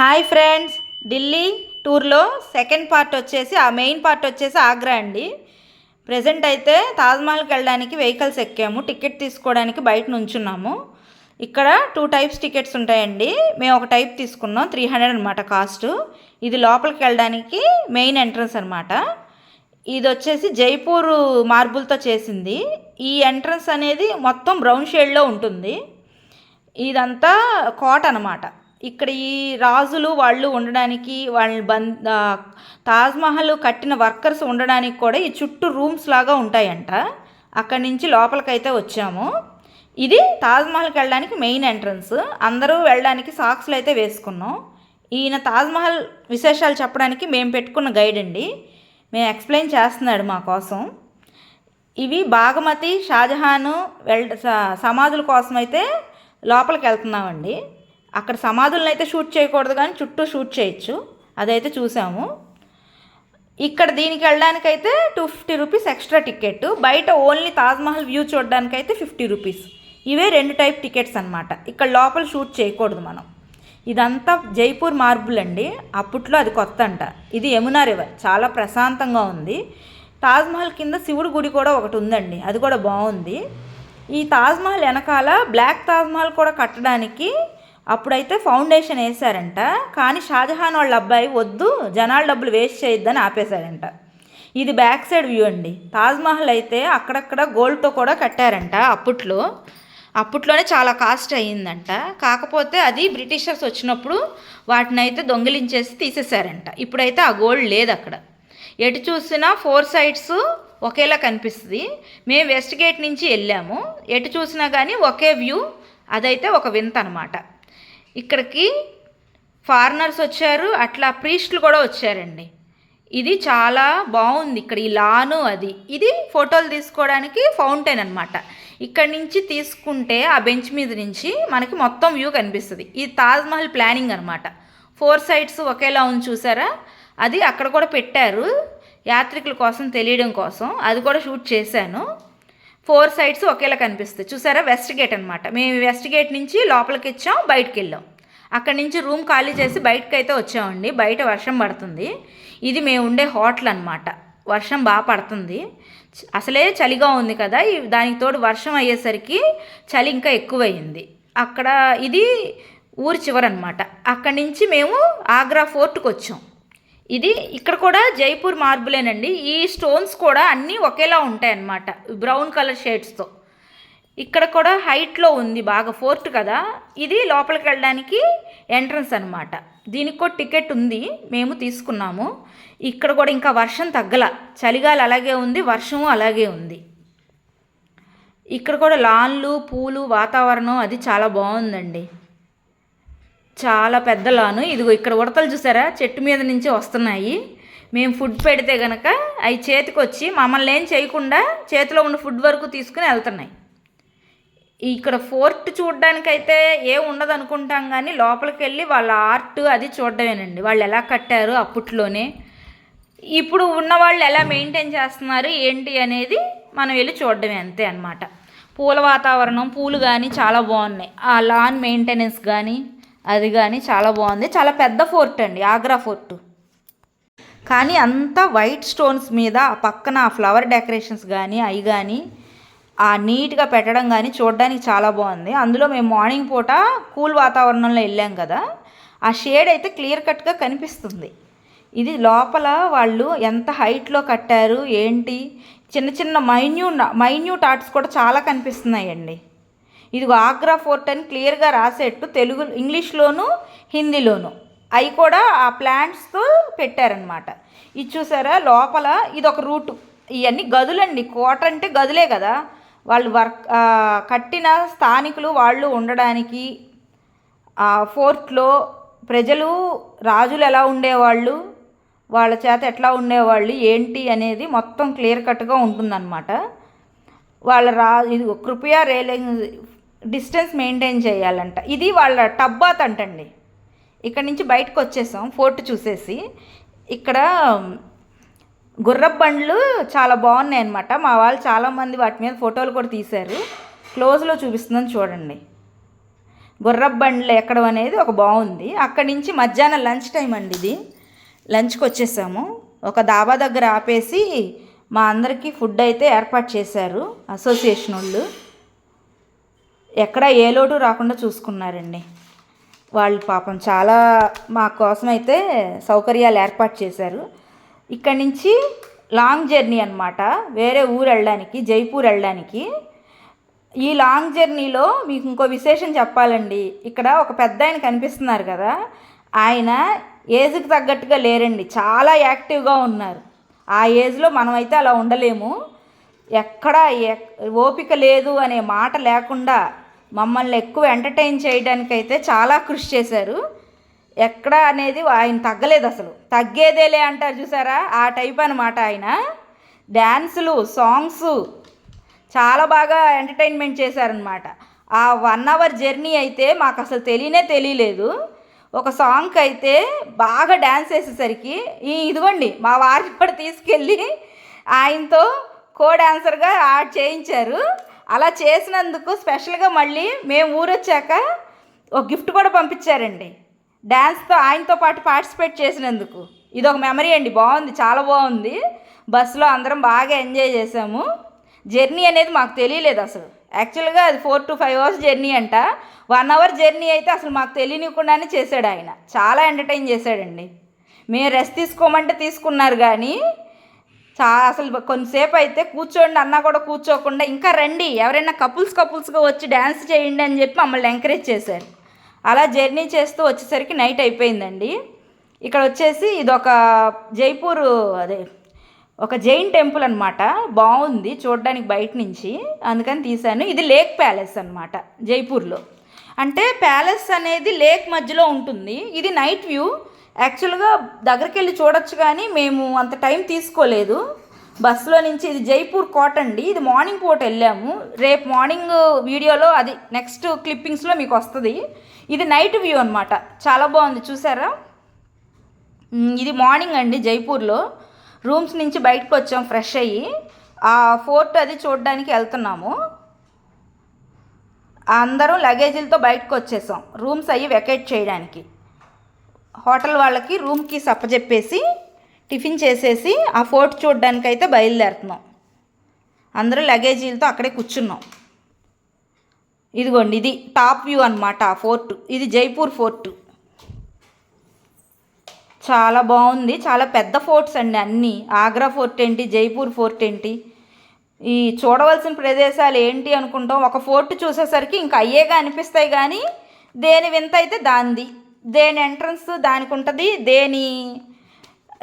Hi friends. Delhi టూర్లో second part వచ్చేసి ఆ మెయిన్ పార్ట్ వచ్చేసి ఆగ్రా అండి. ప్రజెంట్ అయితే తాజ్మహల్కి వెళ్ళడానికి వెహికల్స్ ఎక్కాము. టికెట్ తీసుకోవడానికి బయట నుంచున్నాము. ఇక్కడ టూ టైప్స్ టికెట్స్ ఉంటాయండి. మేము ఒక టైప్ తీసుకున్నాం త్రీ హండ్రెడ్ అనమాట కాస్ట్. ఇది లోపలికి వెళ్ళడానికి మెయిన్ ఎంట్రన్స్ అనమాట ఇది వచ్చేసి జైపూర్ మార్బుల్తో చేసింది. ఈ ఎంట్రన్స్ అనేది మొత్తం బ్రౌన్ షేడ్లో ఉంటుంది. ఇదంతా కోట అనమాట ఇక్కడ ఈ రాజులు వాళ్ళు ఉండడానికి వాళ్ళ బంద్ తాజ్మహల్ కట్టిన వర్కర్స్ ఉండడానికి కూడా ఈ చుట్టూ రూమ్స్ లాగా ఉంటాయంట. అక్కడి నుంచి లోపలికైతే వచ్చాము. ఇది తాజ్మహల్కి వెళ్ళడానికి మెయిన్ ఎంట్రన్స్. అందరూ వెళ్ళడానికి సాక్స్లు అయితే వేసుకున్నాం. ఈయన తాజ్మహల్ విశేషాలు చెప్పడానికి మేము పెట్టుకున్న గైడ్ అండి. మేము ఎక్స్ప్లెయిన్ చేస్తున్నాడు మా కోసం. ఇవి బాగమతి షాజహాను వెల్ స- సమాధుల కోసం అయితే లోపలికి వెళ్తున్నామండి. అక్కడ సమాధులను అయితే షూట్ చేయకూడదు కానీ చుట్టూ షూట్ చేయొచ్చు. అదైతే చూసాము. ఇక్కడ దీనికి వెళ్ళడానికైతే two fifty rupees extra ticket బయట ఓన్లీ తాజ్మహల్ వ్యూ చూడడానికైతే ఫిఫ్టీ రూపీస్. ఇవే రెండు టైప్ టికెట్స్ అనమాట ఇక్కడ లోపల షూట్ చేయకూడదు మనం. ఇదంతా జైపూర్ మార్బుల్ అండి. అప్పట్లో అది కొత్త అంట ఇది యమునా రివర్. చాలా ప్రశాంతంగా ఉంది. తాజ్మహల్ కింద శివుడి గుడి కూడా ఒకటి ఉందండి. అది కూడా బాగుంది. ఈ తాజ్మహల్ వెనకాల బ్లాక్ తాజ్మహల్ కూడా కట్టడానికి అప్పుడైతే ఫౌండేషన్ వేశారంట. కానీ షాజహాన్ వాళ్ళ అబ్బాయి వద్దు జనాల డబ్బులు వేస్ట్ చేయొద్దని ఆపేశారంట. ఇది బ్యాక్ సైడ్ వ్యూ అండి. తాజ్మహల్ అయితే అక్కడక్కడ గోల్డ్తో కూడా కట్టారంట అప్పట్లో. అప్పట్లోనే చాలా కాస్ట్ అయ్యిందంట. కాకపోతే అది బ్రిటిషర్స్ వచ్చినప్పుడు వాటిని అయితే దొంగిలించేసి తీసేశారంట. ఇప్పుడైతే ఆ గోల్డ్ లేదు అక్కడ. ఎటు చూసినా ఫోర్ సైడ్స్ ఒకేలా కనిపిస్తుంది. మేము వెస్ట్ గేట్ నుంచి వెళ్ళాము. ఎటు చూసినా కానీ ఒకే వ్యూ అదైతే ఒక వింత అనమాట ఇక్కడికి ఫారినర్స్ వచ్చారు అట్లా ప్రీస్ట్లు కూడా వచ్చారండి. ఇది చాలా బాగుంది ఇక్కడ ఈ లాను అది. ఇది ఫోటోలు తీసుకోవడానికి ఫౌంటైన్ అనమాట ఇక్కడ నుంచి తీసుకుంటే ఆ బెంచ్ మీద నుంచి మనకి మొత్తం వ్యూ కనిపిస్తుంది. ఇది తాజ్మహల్ ప్లానింగ్ అనమాట ఫోర్ సైడ్స్ ఒకేలా ఉంది చూసారా? అది అక్కడ కూడా పెట్టారు. యాత్రికుల కోసం తెలియడం కోసం. అది కూడా షూట్ చేశాను. ఫోర్ సైడ్స్ ఒకేలా కనిపిస్తాయి చూసారా? వెస్ట్ గేట్ అనమాట మేము వెస్ట్ గేట్ నుంచి లోపలికి ఇచ్చాం బయటకు వెళ్ళాం. అక్కడి నుంచి రూమ్ ఖాళీ చేసి బయటకు అయితే వచ్చామండి. బయట వర్షం పడుతుంది. ఇది మేము ఉండే హోటల్ అనమాట వర్షం బాగా పడుతుంది. అసలే చలిగా ఉంది కదా. దానికి తోడు వర్షం అయ్యేసరికి చలి ఇంకా ఎక్కువయ్యింది అక్కడ ఇది ఊరి చివరనమాట అక్కడి నుంచి మేము ఆగ్రా ఫోర్ట్కి వచ్చాం ఇది ఇక్కడ కూడా జైపూర్ మార్బులేనండి. ఈ స్టోన్స్ కూడా అన్నీ ఒకేలా ఉంటాయి అన్నమాట బ్రౌన్ కలర్ షేడ్స్తో. ఇక్కడ కూడా హైట్లో ఉంది బాగా ఫోర్ట్ కదా. ఇది లోపలికి వెళ్ళడానికి ఎంట్రన్స్ అనమాట దీనికి కూడా టికెట్ ఉంది. మేము తీసుకున్నాము. ఇక్కడ కూడా ఇంకా వర్షం తగ్గల. చలిగాలి అలాగే ఉంది వర్షము అలాగే ఉంది. ఇక్కడ కూడా లాన్లు పూలు వాతావరణం అది చాలా బాగుందండి. చాలా పెద్ద లాను. ఇదిగో ఇక్కడ ఉడతలు చూసారా? చెట్టు మీద నుంచి వస్తున్నాయి. మేము ఫుడ్ పెడితే గనక అవి చేతికి వచ్చి మమ్మల్ని ఏం చేయకుండా చేతిలో ఉన్న ఫుడ్ వరకు తీసుకుని వెళ్తున్నాయి. ఇక్కడ ఫోర్ట్ చూడడానికైతే ఏం ఉండదు అనుకుంటాం కానీ లోపలికి వెళ్ళి వాళ్ళ ఆర్ట్ అది చూడడమేనండి. వాళ్ళు ఎలా కట్టారు అప్పట్లోనే. ఇప్పుడు ఉన్న వాళ్ళు ఎలా మెయింటైన్ చేస్తున్నారు ఏంటి అనేది మనం వెళ్ళి చూడడమే అంతే అన్నమాట. పూల వాతావరణం పూలు కానీ చాలా బాగున్నాయి. ఆ లాన్ మెయింటెనెన్స్ కానీ అది కానీ చాలా బాగుంది. చాలా పెద్ద ఫోర్ట్ అండి ఆగ్రా ఫోర్ట్. కానీ అంతా వైట్ స్టోన్స్ మీద ఆ పక్కన ఆ ఫ్లవర్ డెకరేషన్స్ కానీ అవి కానీ ఆ నీట్గా పెట్టడం కానీ చూడడానికి చాలా బాగుంది. అందులో మేము మార్నింగ్ పూట కూల్ వాతావరణంలో వెళ్ళాం కదా ఆ షేడ్ అయితే క్లియర్ కట్గా కనిపిస్తుంది. ఇది లోపల వాళ్ళు ఎంత హైట్లో కట్టారు ఏంటి? చిన్న చిన్న మైన్యూట్ మైన్యూట్ ఆర్ట్స్ కూడా చాలా కనిపిస్తున్నాయండి. ఇదిగో ఆగ్రా ఫోర్ట్ అని క్లియర్గా రాసేట్టు తెలుగు ఇంగ్లీష్లోను హిందీలోను. అవి కూడా ఆ ప్లాంట్స్తో పెట్టారనమాట ఇది చూసారా? లోపల ఇది ఒక రూటు. ఇవన్నీ గదులండి. కోట అంటే గదులే కదా. వాళ్ళు వర్క్ కట్టిన స్థానికులు వాళ్ళు ఉండడానికి ఆ ఫోర్ట్లో ప్రజలు రాజులు ఎలా ఉండేవాళ్ళు వాళ్ళ చేత ఎట్లా ఉండేవాళ్ళు ఏంటి అనేది మొత్తం క్లియర్ కట్గా ఉంటుందన్నమాట. వాళ్ళ రా ఇది కృపయా రేలింగ్ డిస్టెన్స్ మెయింటైన్ చేయాలంట. ఇది వాళ్ళ టబ్బాత్ అంటండి. ఇక్కడ నుంచి బయటకు వచ్చేసాం ఫోర్ట్ చూసేసి. ఇక్కడ గుర్రపు బండ్లు చాలా బాగున్నాయి అన్నమాట మా వాళ్ళు చాలామంది వాటి మీద ఫోటోలు కూడా తీశారు. క్లోజ్లో చూపిస్తుందని చూడండి. గుర్రపు బండ్లు ఎక్కడం అనేది ఒక బాగుంది. అక్కడి నుంచి మధ్యాహ్నం లంచ్ టైం అండి ఇది. లంచ్కి వచ్చేసాము. ఒక దాబా దగ్గర ఆపేసి మా అందరికీ ఫుడ్ అయితే ఏర్పాటు చేశారు అసోసియేషన్ వాళ్ళు. ఎక్కడ ఏ లోటు రాకుండా చూసుకున్నారండి. వాళ్ళు పాపం చాలా మా కోసం అయితే సౌకర్యాలు ఏర్పాటు చేశారు. ఇక్కడి నుంచి లాంగ్ జర్నీ అనమాట వేరే ఊరు వెళ్ళడానికి జైపూర్ వెళ్ళడానికి. ఈ లాంగ్ జర్నీలో మీకు ఇంకో విశేషం చెప్పాలండి. ఇక్కడ ఒక పెద్ద ఆయన కనిపిస్తున్నారు కదా. ఆయన ఏజ్కి తగ్గట్టుగా లేరండి. చాలా యాక్టివ్గా ఉన్నారు. ఆ ఏజ్లో మనమైతే అలా ఉండలేము. ఎక్కడ ఎక్- ఓపిక లేదు అనే మాట లేకుండా మమ్మల్ని ఎక్కువ ఎంటర్టైన్ చేయడానికైతే చాలా కృషి చేశారు. ఎక్కడ అనేది ఆయన తగ్గలేదు అసలు. తగ్గేదేలే అంటారు చూసారా? ఆ టైప్ అనమాట ఆయన. డ్యాన్సులు సాంగ్స్ చాలా బాగా ఎంటర్టైన్మెంట్ చేశారనమాట ఆ వన్ అవర్ జర్నీ అయితే మాకు అసలు తెలియనే తెలియలేదు. ఒక సాంగ్కి అయితే బాగా డ్యాన్స్ వేసేసరికి ఈ ఇదిగోండి మా వారిని కూడా తీసుకెళ్ళి ఆయనతో కో డాన్సర్గా యాడ్ చేయించారు. అలా చేసినందుకు స్పెషల్గా మళ్ళీ మేము ఊరొచ్చాక ఒక గిఫ్ట్ కూడా పంపించారండి. డ్యాన్స్తో ఆయనతో పాటు పార్టిసిపేట్ చేసినందుకు. ఇది ఒక మెమరీ అండి బాగుంది చాలా బాగుంది. బస్సులో అందరం బాగా ఎంజాయ్ చేసాము. జర్నీ అనేది మాకు తెలియలేదు అసలు. యాక్చువల్గా అది four to five hours journey అంట. వన్ అవర్ జర్నీ అయితే అసలు మాకు తెలియనికుండానే చేశాడు ఆయన. చాలా ఎంటర్టైన్ చేశాడండి. మేము రెస్ట్ తీసుకోమంటే తీసుకున్నారు కానీ చా అసలు కొంతసేపు అయితే కూర్చోండి అన్నా కూడా కూర్చోకుండా ఇంకా రండి ఎవరైనా కపుల్స్ కపుల్స్గా వచ్చి డ్యాన్స్ చేయండి అని చెప్పి మమ్మల్ని ఎంకరేజ్ చేశారు. అలా జర్నీ చేస్తూ వచ్చేసరికి నైట్ అయిపోయిందండి. ఇక్కడ వచ్చేసి ఇది ఒక జైపూర్ అదే ఒక జైన్ టెంపుల్ అనమాట బాగుంది చూడడానికి బయట నుంచి అందుకని తీశాను. ఇది లేక్ ప్యాలెస్ అనమాట జైపూర్లో. అంటే ప్యాలెస్ అనేది లేక్ మధ్యలో ఉంటుంది. ఇది నైట్ వ్యూ యాక్చువల్గా దగ్గరికి వెళ్ళి చూడొచ్చు కానీ మేము అంత టైం తీసుకోలేదు. బస్సులో నుంచి ఇది జైపూర్ కోట అండి. ఇది మార్నింగ్ పూట వెళ్ళాము. రేపు మార్నింగ్ వీడియోలో అది నెక్స్ట్ క్లిప్పింగ్స్లో మీకు వస్తుంది. ఇది నైట్ వ్యూ అనమాట చాలా బాగుంది. చూసారా? ఇది మార్నింగ్ అండి జైపూర్లో. రూమ్స్ నుంచి బయటకు వచ్చాం ఫ్రెష్ అయ్యి. ఆ ఫోర్ట్ అది చూడడానికి వెళ్తున్నాము. అందరం లగేజీలతో బయటకు వచ్చేసాం. రూమ్స్ అవి వెకేట్ చేయడానికి. హోటల్ వాళ్ళకి రూమ్కి సప్పజెప్పేసి టిఫిన్ చేసేసి ఆ ఫోర్ట్ చూడడానికి అయితే బయలుదేరుతున్నాం. అందరూ లగేజీలతో అక్కడే కూర్చున్నాం. ఇదిగోండి ఇది టాప్ వ్యూ అనమాట ఆ ఫోర్ట్. ఇది జైపూర్ ఫోర్ట్. చాలా బాగుంది. చాలా పెద్ద ఫోర్ట్స్ అండి అన్నీ. ఆగ్రా ఫోర్ట్ ఏంటి జైపూర్ ఫోర్ట్ ఏంటి? ఈ చూడవలసిన ప్రదేశాలు ఏంటి అనుకుంటాం. ఒక ఫోర్ట్ చూసేసరికి ఇంకా అయ్యేగా అనిపిస్తాయి కానీ దేని వింత అయితే దాంది దేని ఎంట్రన్స్ దానికి ఉంటుంది దేని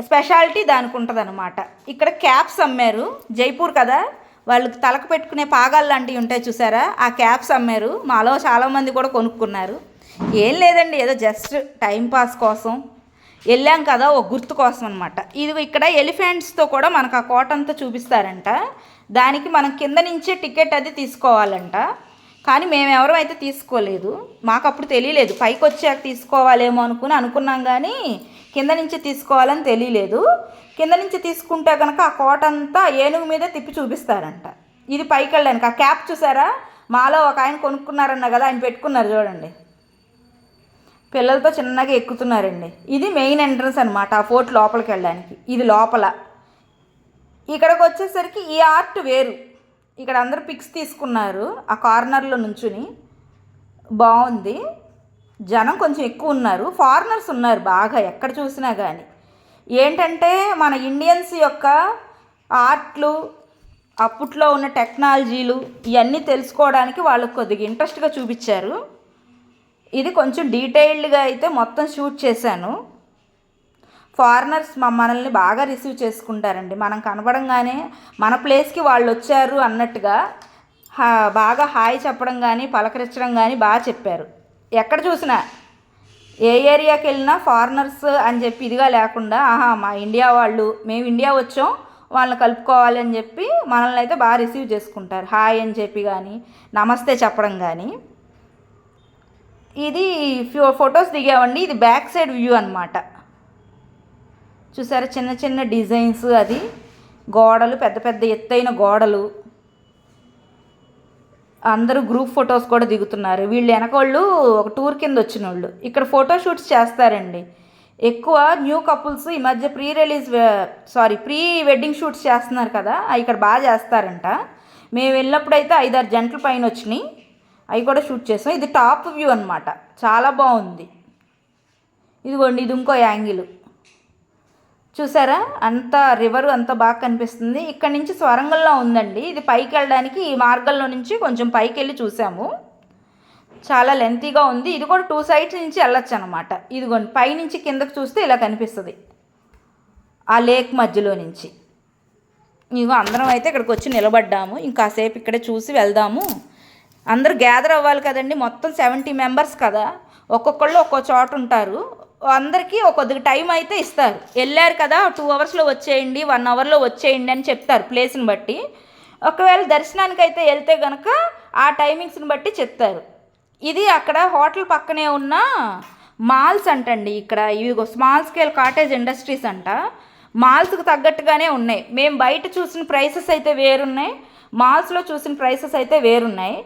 స్పెషాలిటీ దానికి ఉంటుంది అనమాట ఇక్కడ క్యాప్స్ అమ్మారు జైపూర్ కదా? వాళ్ళకి తలకు పెట్టుకునే పాగాలు లాంటివి ఉంటాయి చూసారా? ఆ క్యాప్స్ అమ్మారు మాలో చాలామంది కూడా కొనుక్కున్నారు. ఏం లేదండి ఏదో జస్ట్ టైంపాస్ కోసం. వెళ్ళాం కదా ఒక గుర్తు కోసం అనమాట ఇది ఇక్కడ ఎలిఫెంట్స్తో కూడా మనకు ఆ కోట అంతా చూపిస్తారంట. దానికి మనం కింద నుంచే టికెట్ అది తీసుకోవాలంట. కానీ మేము ఎవరూ అయితే తీసుకోలేదు. మాకు అప్పుడు తెలియలేదు. పైకి వచ్చాక తీసుకోవాలేమో అనుకుని అనుకున్నాం కానీ కింద నుంచి తీసుకోవాలని తెలియలేదు. కింద నుంచి తీసుకుంటే కనుక ఆ కోట అంతా ఏనుగు మీద తిప్పి చూపిస్తారంట. ఇది పైకి వెళ్ళడానికి ఆ క్యాప్ చూసారా? మాలో ఒక ఆయన కొనుక్కున్నారన్న కదా ఆయన పెట్టుకున్నారు చూడండి. పిల్లలతో చిన్నగా ఎక్కుతున్నారండి. ఇది మెయిన్ ఎంట్రన్స్ అనమాట ఆ ఫోర్ట్ లోపలికి వెళ్ళడానికి ఇది లోపల. ఇక్కడికి వచ్చేసరికి ఈ ఆర్ట్ వేరు. ఇక్కడ అందరు పిక్స్ తీసుకున్నారు. ఆ కార్నర్లో నుంచుని. బాగుంది. జనం కొంచెం ఎక్కువ ఉన్నారు. ఫారినర్స్ ఉన్నారు బాగా ఎక్కడ చూసినా కానీ ఏంటంటే మన ఇండియన్స్ యొక్క ఆర్ట్లు అప్పట్లో ఉన్న టెక్నాలజీలు ఇవన్నీ తెలుసుకోవడానికి వాళ్ళు కొద్దిగా ఇంట్రెస్ట్గా చూపించారు. ఇది కొంచెం డీటెయిల్డ్గా అయితే మొత్తం షూట్ చేశాను. ఫారినర్స్ మనల్ని బాగా రిసీవ్ చేసుకుంటారండి. మనం కనపడంగానే మన ప్లేస్కి వాళ్ళు వచ్చారు అన్నట్టుగా బాగా హాయ్ చెప్పడం కానీ పలకరించడం కానీ బాగా చెప్పారు. ఎక్కడ చూసినా ఏ ఏరియాకి వెళ్ళినా ఫారినర్స్ అని చెప్పి ఇదిగా లేకుండా ఆహా మా ఇండియా వాళ్ళు మేము ఇండియా వచ్చాం వాళ్ళని కలుపుకోవాలి అని చెప్పి మనల్ని అయితే బాగా రిసీవ్ చేసుకుంటారు. హాయ్ అని చెప్పి కానీ నమస్తే చెప్పడం కానీ ఇది ఫ్యూ ఫొటోస్ దిగామండి. ఇది బ్యాక్ సైడ్ వ్యూ అనమాట చూసారా చిన్న చిన్న డిజైన్స్ అది. గోడలు పెద్ద పెద్ద ఎత్తైన గోడలు. అందరూ గ్రూప్ ఫొటోస్ కూడా దిగుతున్నారు. వీళ్ళు వెనకోళ్ళు ఒక టూర్ కింద వచ్చిన వాళ్ళు ఇక్కడ ఫోటోషూట్స్ చేస్తారండి. ఎక్కువ న్యూ కపుల్స్ ఈ మధ్య pre release sorry pre wedding shoots చేస్తున్నారు కదా అవి ఇక్కడ బాగా చేస్తారంట. మేము వెళ్ళినప్పుడు అయితే ఐదారు జంటల పైన వచ్చినాయి. అవి కూడా షూట్ చేసాం. ఇది టాప్ వ్యూ అనమాట చాలా బాగుంది. ఇదిగోండి ఇది ఇంకో యాంగిల్. చూసారా? అంత రివర్ అంత బాగా కనిపిస్తుంది. ఇక్కడ నుంచి స్వరంగంలో ఉందండి. ఇది పైకి వెళ్ళడానికి ఈ మార్గంలో నుంచి కొంచెం పైకి వెళ్ళి చూసాము. చాలా లెంతీగా ఉంది. ఇది కూడా టూ సైడ్స్ నుంచి వెళ్ళొచ్చు అనమాట ఇదిగోండి పై నుంచి కిందకు చూస్తే ఇలా కనిపిస్తుంది. ఆ లేక్ మధ్యలో నుంచి. ఇదిగో అందరం అయితే ఇక్కడికి వచ్చి నిలబడ్డాము. ఇంకాసేపు ఇక్కడే చూసి వెళ్దాము. అందరూ గ్యాదర్ అవ్వాలి కదండి. మొత్తం సెవెంటీ మెంబర్స్ కదా. ఒక్కొక్కళ్ళు ఒక్కో చోట ఉంటారు. అందరికీ కొద్దిగా టైం అయితే ఇస్తారు. వెళ్ళారు కదా టూ అవర్స్లో వచ్చేయండి వన్ అవర్లో వచ్చేయండి అని చెప్తారు ప్లేస్ని బట్టి. ఒకవేళ దర్శనానికి అయితే వెళ్తే కనుక ఆ టైమింగ్స్ని బట్టి చెప్తారు. ఇది అక్కడ హోటల్ పక్కనే ఉన్న మాల్స్ అంటండి ఇక్కడ. ఇవి స్మాల్ స్కేల్ కాటేజ్ ఇండస్ట్రీస్ అంట. మాల్స్కి తగ్గట్టుగానే ఉన్నాయి. మేము బయట చూసిన ప్రైసెస్ అయితే వేరున్నాయి. మాల్స్లో చూసిన ప్రైసెస్ అయితే వేరున్నాయి.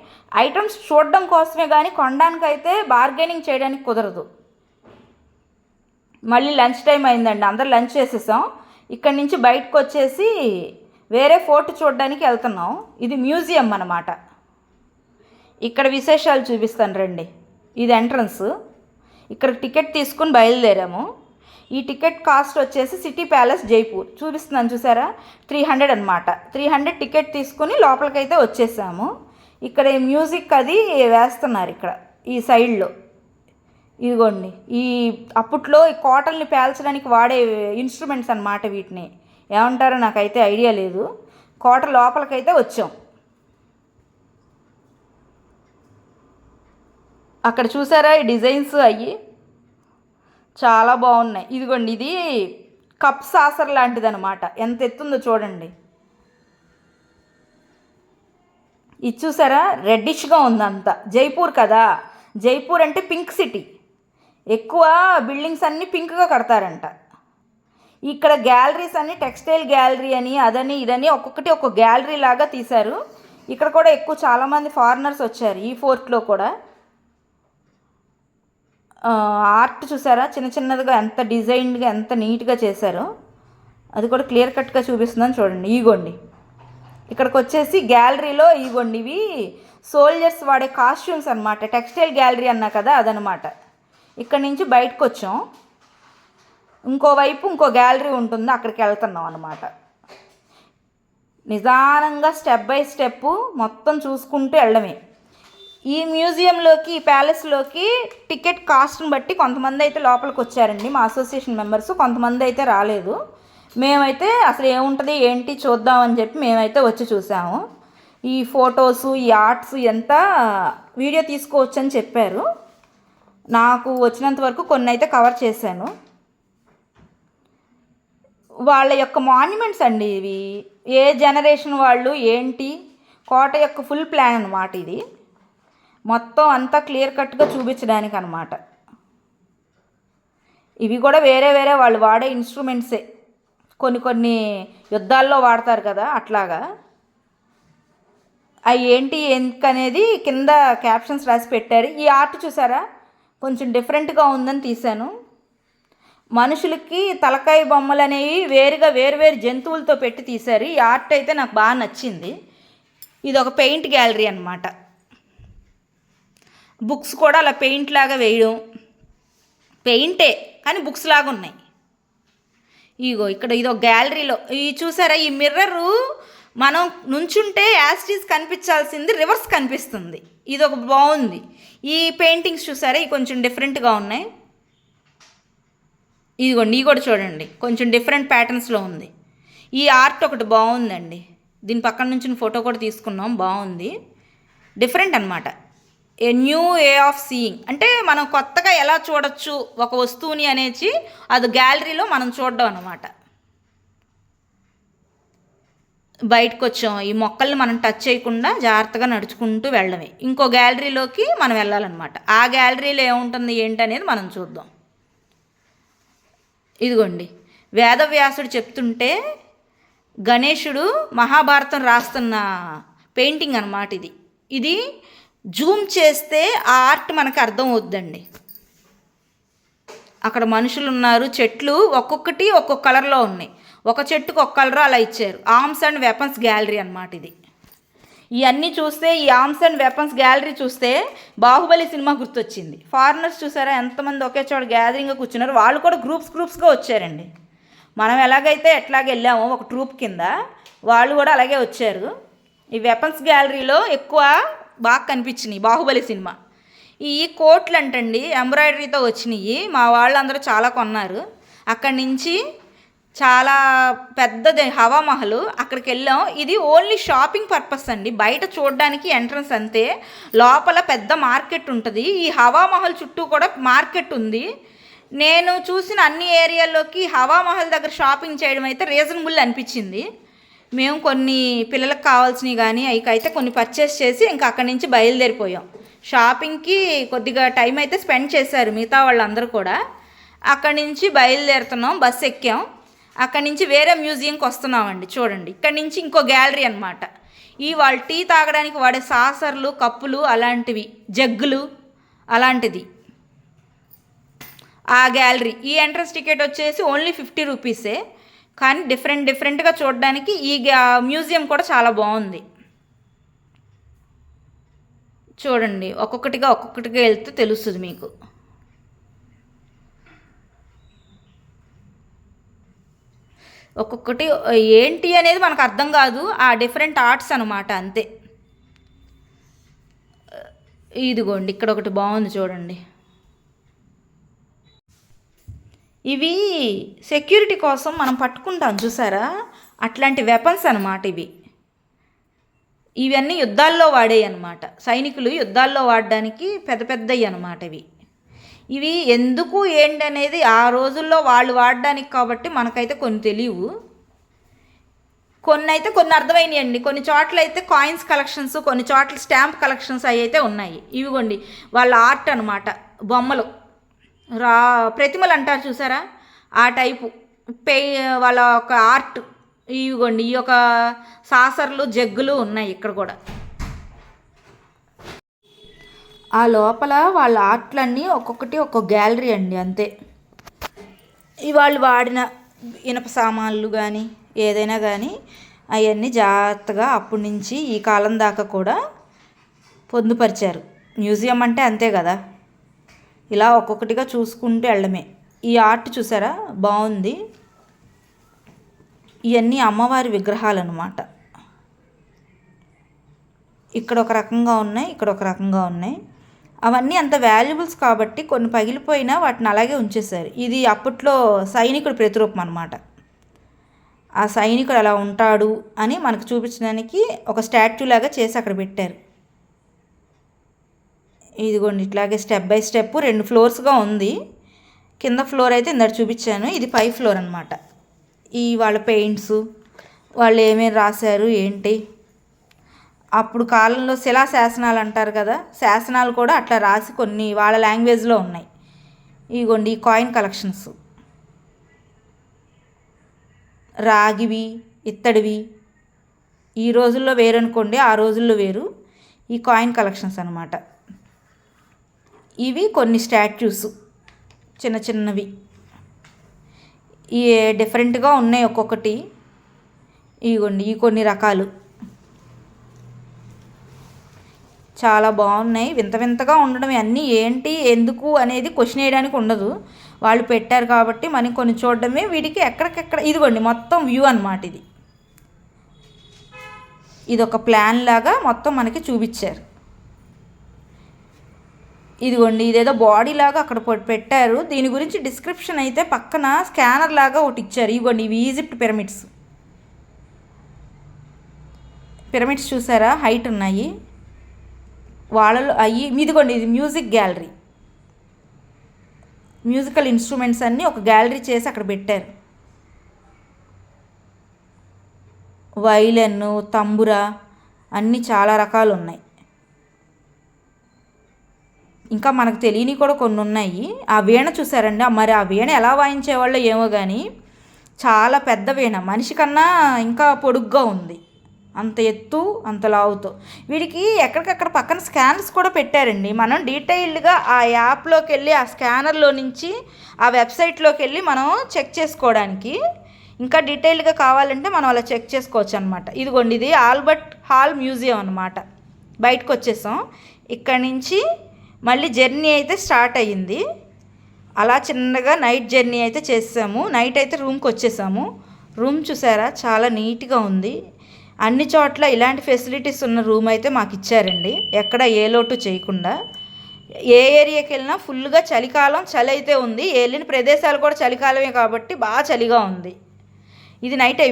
ఐటమ్స్ చూడడం కోసమే కానీ కొనడానికి అయితే బార్గెనింగ్ చేయడానికి కుదరదు. మళ్ళీ లంచ్ టైం అయిందండి. అందరు లంచ్ చేసేసాం. ఇక్కడి నుంచి బయటకు వచ్చేసి వేరే ఫోర్ట్ చూడడానికి వెళ్తున్నాం. ఇది మ్యూజియం అన్నమాట. ఇక్కడ విశేషాలు చూపిస్తాను రండి. ఇది ఎంట్రన్స్. ఇక్కడ టికెట్ తీసుకుని బయలుదేరాము. ఈ టికెట్ కాస్ట్ వచ్చేసి సిటీ ప్యాలెస్ జైపూర్. చూపిస్తున్నాను చూసారా? త్రీ హండ్రెడ్ అనమాట త్రీ హండ్రెడ్ టికెట్ తీసుకుని లోపలికైతే వచ్చేసాము. ఇక్కడ మ్యూజిక్ అది వేస్తున్నారు ఇక్కడ ఈ సైడ్లో. ఇదిగోండి ఈ అప్పట్లో ఈ కోటల్ని పేల్చడానికి వాడే ఇన్స్ట్రుమెంట్స్ అన్నమాట వీటిని. ఏమంటారో నాకైతే ఐడియా లేదు. కోట లోపలికైతే వచ్చాం. అక్కడ చూసారా ఈ డిజైన్స్ అయ్యి? చాలా బాగున్నాయి. ఇదిగోండి ఇది కప్ సాసర్ లాంటిది అనమాట ఎంత ఎత్తుందో చూడండి. ఇది చూసారా? రెడ్డిష్గా ఉందంతా. జైపూర్ కదా. జైపూర్ అంటే పింక్ సిటీ ఎక్కువ బిల్డింగ్స్ అన్నీ పింక్గా కడతారంట. ఇక్కడ గ్యాలరీస్ అన్ని టెక్స్టైల్ గ్యాలరీ అని అదని ఇదని ఒక్కొక్కటి ఒక్కొక్క గ్యాలరీ లాగా తీశారు. ఇక్కడ కూడా ఎక్కువ చాలామంది ఫారినర్స్ వచ్చారు ఈ ఫోర్ట్లో కూడా. ఆర్ట్ చూసారా? చిన్న చిన్నదిగా ఎంత డిజైన్గా ఎంత నీట్గా చేశారో. అది కూడా క్లియర్ కట్గా చూపిస్తుందని చూడండి. ఈగోండి ఇక్కడికి వచ్చేసి గ్యాలరీలో ఇగోండి ఇవి సోల్జర్స్ వాడే కాస్ట్యూమ్స్ అనమాట టెక్స్టైల్ గ్యాలరీ అన్నా కదా అదనమాట ఇక్కడ నుంచి బయటకు వచ్చాం ఇంకోవైపు ఇంకో గ్యాలరీ ఉంటుంది అక్కడికి వెళ్తున్నాం అనమాట నిదానంగా స్టెప్ బై స్టెప్ మొత్తం చూసుకుంటూ వెళ్ళడమే. ఈ మ్యూజియంలోకి ఈ ప్యాలెస్లోకి టికెట్ కాస్ట్ని బట్టి కొంతమంది అయితే లోపలికి వచ్చారండి మా అసోసియేషన్ మెంబర్స్. కొంతమంది అయితే రాలేదు. మేమైతే అసలు ఏముంటుంది ఏంటి చూద్దామని చెప్పి మేమైతే వచ్చి చూసాము. ఈ ఫొటోసు ఈ ఆర్ట్స్ ఎంత వీడియో తీసుకోవచ్చు అని చెప్పారు. నాకు వచ్చినంత వరకు కొన్ని అయితే కవర్ చేశాను. వాళ్ళ యొక్క మాన్యుమెంట్స్ అండి ఇవి. ఏ జనరేషన్ వాళ్ళు ఏంటి? కోట యొక్క ఫుల్ ప్లాన్ అనమాట ఇది. మొత్తం అంతా క్లియర్ కట్గా చూపించడానికి అనమాట ఇవి కూడా వేరే వేరే వాళ్ళు వాడే ఇన్స్ట్రుమెంట్సే కొన్ని కొన్ని యుద్ధాల్లో వాడతారు కదా అట్లాగా. అవి ఏంటి ఎందుకనేది కింద క్యాప్షన్స్ రాసి పెట్టారు. ఈ ఆర్ట్ చూసారా? కొంచెం డిఫరెంట్గా ఉందని తీశాను. మనుషులకి తలకాయ బొమ్మలు అనేవి వేరుగా వేరు వేరు జంతువులతో పెట్టి తీశారు. ఈ ఆర్ట్ అయితే నాకు బాగా నచ్చింది. ఇది ఒక పెయింట్ గ్యాలరీ అనమాట బుక్స్ కూడా అలా పెయింట్ లాగా వేయడం. పెయింటే కానీ బుక్స్ లాగా ఉన్నాయి. ఇగో ఇక్కడ ఇది ఒక గ్యాలరీలో. ఈ చూసారా ఈ మిర్రరు? మనం నుంచుంటే యాస్టీస్ కనిపించాల్సింది రివర్స్ కనిపిస్తుంది. ఇది ఒక బాగుంది ఈ పెయింటింగ్స్ చూసారా? ఇవి కొంచెం డిఫరెంట్గా ఉన్నాయి. ఇదిగోండి ఈ కూడా చూడండి. కొంచెం డిఫరెంట్ ప్యాటర్న్స్లో ఉంది. ఈ ఆర్ట్ ఒకటి బాగుందండి దీని పక్కన నుంచి ఫోటో కూడా తీసుకున్నాం. బాగుంది డిఫరెంట్ అనమాట a new way of seeing అంటే మనం కొత్తగా ఎలా చూడొచ్చు ఒక వస్తువుని అనేసి అది గ్యాలరీలో మనం చూడడం అనమాట బయటకు వచ్చాం ఈ మొక్కల్ని మనం టచ్ చేయకుండా జాగ్రత్తగా నడుచుకుంటూ వెళ్ళడమే. ఇంకో గ్యాలరీలోకి మనం వెళ్ళాలన్నమాట. ఆ గ్యాలరీలో ఏముంటుంది ఏంటి అనేది మనం చూద్దాం. ఇదిగోండి. వేదవ్యాసుడు చెప్తుంటే గణేశుడు మహాభారతం రాస్తున్న పెయింటింగ్ అనమాట ఇది. ఇది జూమ్ చేస్తే ఆ ఆర్ట్ మనకు అర్థం అవుద్దండి అక్కడ మనుషులు ఉన్నారు చెట్లు ఒక్కొక్కటి ఒక్కొక్క కలర్లో ఉన్నాయి. ఒక చెట్టుకు ఒక కలర్ అలా ఇచ్చారు. ఆర్మ్స్ అండ్ వెపన్స్ గ్యాలరీ అన్నమాట ఇది. ఇవన్నీ చూస్తే ఈ ఆర్మ్స్ అండ్ వెపన్స్ గ్యాలరీ చూస్తే బాహుబలి సినిమా గుర్తొచ్చింది. ఫారినర్స్ చూసారా? ఎంతమంది ఒకే చోట గ్యాదరింగ్గా కూర్చున్నారు. వాళ్ళు కూడా గ్రూప్స్ గ్రూప్స్గా వచ్చారండి. మనం ఎలాగైతే ఎట్లాగ వెళ్ళామో ఒక ట్రూప్ కింద వాళ్ళు కూడా అలాగే వచ్చారు. ఈ వెపన్స్ గ్యాలరీలో ఎక్కువ బాగా కనిపించినాయి బాహుబలి సినిమా. ఈ కోట్లు అంటండి ఎంబ్రాయిడరీతో వచ్చినాయి మా వాళ్ళందరూ చాలా కొన్నారు. అక్కడి నుంచి చాలా పెద్దది హవామహల్. అక్కడికి వెళ్ళాం. ఇది ఓన్లీ షాపింగ్ పర్పస్ అండి. బయట చూడడానికి ఎంట్రన్స్ అంతే. లోపల పెద్ద మార్కెట్ ఉంటుంది. ఈ హవామహల్ చుట్టూ కూడా మార్కెట్ ఉంది. నేను చూసిన అన్ని ఏరియాల్లోకి హవామహల్ దగ్గర షాపింగ్ చేయడం అయితే రీజనబుల్ అనిపించింది. మేము కొన్ని పిల్లలకు కావాల్సినవి కానీ అవి అయితే కొన్ని పర్చేస్ చేసి ఇంకా అక్కడి నుంచి బయలుదేరిపోయాం. షాపింగ్కి కొద్దిగా టైం అయితే స్పెండ్ చేశారు మిగతా వాళ్ళందరూ కూడా. అక్కడి నుంచి బయలుదేరుతున్నాం. బస్సు ఎక్కాం. అక్కడి నుంచి వేరే మ్యూజియంకి వస్తున్నామండి చూడండి. ఇక్కడి నుంచి ఇంకో గ్యాలరీ అనమాట ఈ వాళ్ళు టీ తాగడానికి వాడే సాసర్లు కప్పులు అలాంటివి జగ్గులు అలాంటిది. ఆ గ్యాలరీ. ఈ ఎంట్రన్స్ టికెట్ వచ్చేసి ఓన్లీ ఫిఫ్టీ రూపీసే. కానీ డిఫరెంట్ డిఫరెంట్గా చూడడానికి ఈ గ్యా- మ్యూజియం కూడా చాలా బాగుంది. చూడండి ఒక్కొక్కటిగా ఒక్కొక్కటిగా వెళ్తే తెలుస్తుంది మీకు. ఒక్కొక్కటి ఏంటి అనేది మనకు అర్థం కాదు. ఆ డిఫరెంట్ ఆర్ట్స్ అనమాట అంతే. ఇదిగోండి ఇక్కడ ఒకటి బాగుంది చూడండి. ఇవి సెక్యూరిటీ కోసం మనం పట్టుకుంటాం చూసారా? అట్లాంటి వెపన్స్ అనమాట ఇవి. ఇవన్నీ యుద్ధాల్లో వాడేవి అనమాట సైనికులు యుద్ధాల్లో వాడడానికి పెద్ద పెద్దవి అనమాట ఇవి. ఇవి ఎందుకు ఏంటి అనేది ఆ రోజుల్లో వాళ్ళు వాడడానికి కాబట్టి మనకైతే కొన్ని తెలియవు. కొన్ని అయితే కొన్ని అర్థమైనాయండి. కొన్ని చోట్ల అయితే కాయిన్స్ కలెక్షన్స్ కొన్ని చోట్ల స్టాంప్ కలెక్షన్స్ అవి అయితే ఉన్నాయి. ఇవిగోండి వాళ్ళ ఆర్ట్ అనమాట బొమ్మలు. రా ప్రతిమలు అంటారు చూసారా? ఆ టైపు. పే వాళ్ళ ఒక ఆర్ట్ ఇవిగోండి ఈ యొక్క సాసర్లు జగ్గులు ఉన్నాయి ఇక్కడ కూడా. ఆ లోపల వాళ్ళ ఆర్ట్లన్నీ ఒక్కొక్కటి ఒక్కొక్క గ్యాలరీ అండి అంతే. వాళ్ళు వాడిన ఇనప సామాన్లు కానీ ఏదైనా కానీ అవన్నీ జాగ్రత్తగా అప్పటి నుంచి ఈ కాలం దాకా కూడా పొందుపరిచారు. మ్యూజియం అంటే అంతే కదా. ఇలా ఒక్కొక్కటిగా చూసుకుంటూ వెళ్ళడమే. ఈ ఆర్ట్ చూసారా? బాగుంది. ఇవన్నీ అమ్మవారి విగ్రహాలు అనమాట ఇక్కడ ఒక రకంగా ఉన్నాయి ఇక్కడ ఒక రకంగా ఉన్నాయి. అవన్నీ అంత వాల్యుబుల్స్ కాబట్టి కొన్ని పగిలిపోయినా వాటిని అలాగే ఉంచేశారు. ఇది అప్పట్లో సైనికుడు ప్రతిరూపం అనమాట ఆ సైనికుడు అలా ఉంటాడు అని మనకు చూపించడానికి ఒక స్టాచ్యూ లాగా చేసి అక్కడ పెట్టారు. ఇదిగోండి ఇట్లాగే స్టెప్ బై స్టెప్ రెండు ఫ్లోర్స్గా ఉంది. కింద ఫ్లోర్ అయితే ఇందాక చూపించాను. ఇది పై ఫ్లోర్ అనమాట ఈ వాళ్ళ పెయింట్స్ వాళ్ళు ఏమేమి రాశారు ఏంటి? అప్పుడు కాలంలో శిలా శాసనాలు అంటారు కదా శాసనాలు కూడా అట్లా రాసి కొన్ని వాళ్ళ లాంగ్వేజ్లో ఉన్నాయి. ఇగోండి ఈ కాయిన్ కలెక్షన్స్ రాగివి ఇత్తడివి ఈ రోజుల్లో వేరు అనుకోండి ఆ రోజుల్లో వేరు. ఈ కాయిన్ కలెక్షన్స్ అనమాట ఇవి కొన్ని స్టాచ్యూస్ చిన్న చిన్నవి. ఈ డిఫరెంట్గా ఉన్నాయి ఒక్కొక్కటి. ఇగోండి ఈ కొన్ని రకాలు. చాలా బాగున్నాయి. వింత వింతగా ఉండడం అన్నీ ఏంటి ఎందుకు అనేది క్వశ్చన్ వేయడానికి ఉండదు. వాళ్ళు పెట్టారు కాబట్టి మనం కొన్ని చూడడమే వీటికి ఎక్కడికెక్కడ ఇదిగోండి మొత్తం వ్యూ అనమాట ఇది. ఇది ఒక ప్లాన్ లాగా మొత్తం మనకి చూపించారు. ఇదిగోండి ఇదేదో బాడీ లాగా అక్కడ పెట్టారు. దీని గురించి డిస్క్రిప్షన్ అయితే పక్కన స్కానర్ లాగా ఒకటి ఇచ్చారు. ఇదిగోండి ఇవి ఈజిప్ట్ పిరమిడ్స్ పిరమిడ్స్ చూసారా? హైట్ ఉన్నాయి. వాళ్ళలో అయ్యి మీదిగోండి ఇది మ్యూజిక్ గ్యాలరీ మ్యూజికల్ ఇన్స్ట్రుమెంట్స్ అన్నీ ఒక గ్యాలరీ చేసి అక్కడ పెట్టారు. వైలెన్ తంబురా అన్నీ చాలా రకాలు ఉన్నాయి. ఇంకా మనకు తెలియని కూడా కొన్ని ఉన్నాయి. ఆ వీణ చూసారండి? మరి ఆ వీణ ఎలా వాయించేవాళ్ళో ఏమో కానీ చాలా పెద్ద వీణ. మనిషి కన్నా ఇంకా పొడుగ్గా ఉంది. అంత ఎత్తు అంత లావుతో. వీడికి ఎక్కడికక్కడ పక్కన స్కానర్స్ కూడా పెట్టారండి. మనం డీటెయిల్డ్గా ఆ యాప్లోకి వెళ్ళి ఆ స్కానర్లో నుంచి ఆ వెబ్సైట్లోకి వెళ్ళి మనం చెక్ చేసుకోవడానికి ఇంకా డీటెయిల్డ్గా కావాలంటే మనం అలా చెక్ చేసుకోవచ్చు అనమాట ఇదిగోండి ఇది ఆల్బర్ట్ హాల్ మ్యూజియం అనమాట. బయటకు వచ్చేసాం ఇక్కడ నుంచి మళ్ళీ జర్నీ అయితే స్టార్ట్ అయ్యింది. అలా చిన్నగా నైట్ జర్నీ అయితే చేసాము. నైట్ అయితే రూమ్కి వచ్చేసాము రూమ్ చూసారా? చాలా నీట్గా ఉంది. అన్ని చోట్ల ఇలాంటి ఫెసిలిటీస్ ఉన్న రూమ్ అయితే మాకు ఇచ్చారండి. ఎక్కడ ఏ లోటు చేయకుండా. ఏ ఏరియాకి వెళ్ళినా ఫుల్గా చలికాలం చలి అయితే ఉంది. వెళ్ళిన ప్రదేశాలు కూడా చలికాలమే కాబట్టి బాగా చలిగా ఉంది. ఇది నైట్ అయిపోయింది